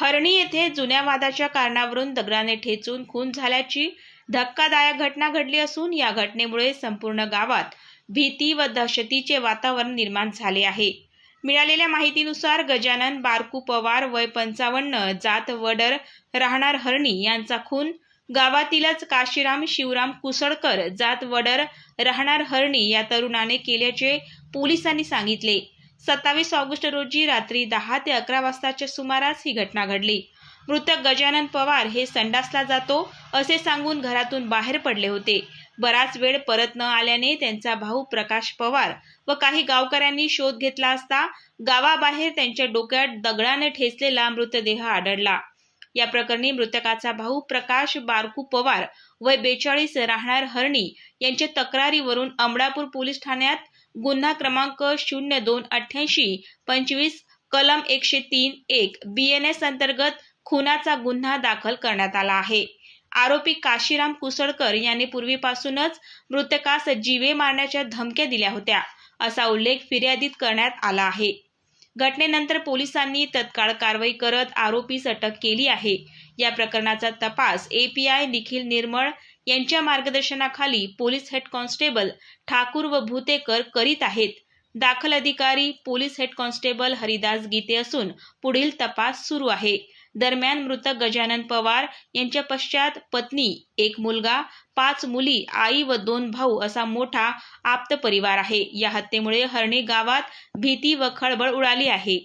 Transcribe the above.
हरणी येथे जुन्या वादाच्या कारणावरून दगडाने ठेचून खून झाल्याची धक्कादायक घटना घडली असून या घटनेमुळे संपूर्ण गावात भीती व दहशतीचे वातावरण निर्माण झाले आहे. मिळालेल्या माहितीनुसार गजानन बारकू पवार वय पंचावन्न जात वडर राहणार हरणी यांचा खून गावातीलच काशीराम शिवराम कुसळकर जात वडर राहणार हरणी या तरुणाने केल्याचे पोलिसांनी सांगितले. सत्तावीस ऑगस्ट रोजी रात्री दहा ते अकरा वाजताच्या सुमारास ही घटना घडली. मृतक गजानन पवार हे संडासला जातो असे सांगून घरातून बाहेर पडले होते. बराच वेळ परत न आल्याने त्यांचा भाऊ प्रकाश पवार व काही गावकऱ्यांनी शोध घेतला असता गावाबाहेर त्यांच्या डोक्यात दगडाने ठेचलेला मृतदेह आढळला. या प्रकरणी मृतकाचा भाऊ प्रकाश बारकू पवार वय बेचाळीस राहणार हरणी यांच्या तक्रारीवरून अमडापूर पोलीस ठाण्यात गुन्हा क्रमांक शून्य दोन अठ्ठ्याऐंशी पंचवीस कलम एकशे तीन एक बी एन एस अंतर्गत खुनाचा गुन्हा दाखल करण्यात आला आहे. आरोपी काशीराम कुसळकर यांनी पूर्वीपासूनच मृतकास जीवे मारण्याच्या धमक्या दिल्या होत्या असा उल्लेख फिर्यादीत करण्यात आला आहे. घटनेनंतर पोलिसांनी तत्काळ कारवाई करत आरोपीस अटक केली आहे. या प्रकरणाचा तपास एपीआय निखिल निर्मळ यांच्या मार्गदर्शनाखाली पोलीस हेड कॉन्स्टेबल ठाकूर व भूतेकर करीत आहेत. दाखल अधिकारी police head constable Haridas Gite असून पुढील तपास सुरू आहे. दरम्यान मृतक गजानन पवार यांच्या पश्चात पत्नी एक मुलगा पाच मुली आई व दोन भाऊ असा मोठा आप्त परिवार आहे. या हत्येमुळे हरणे गावात भीती व खळबळ उडाली आहे.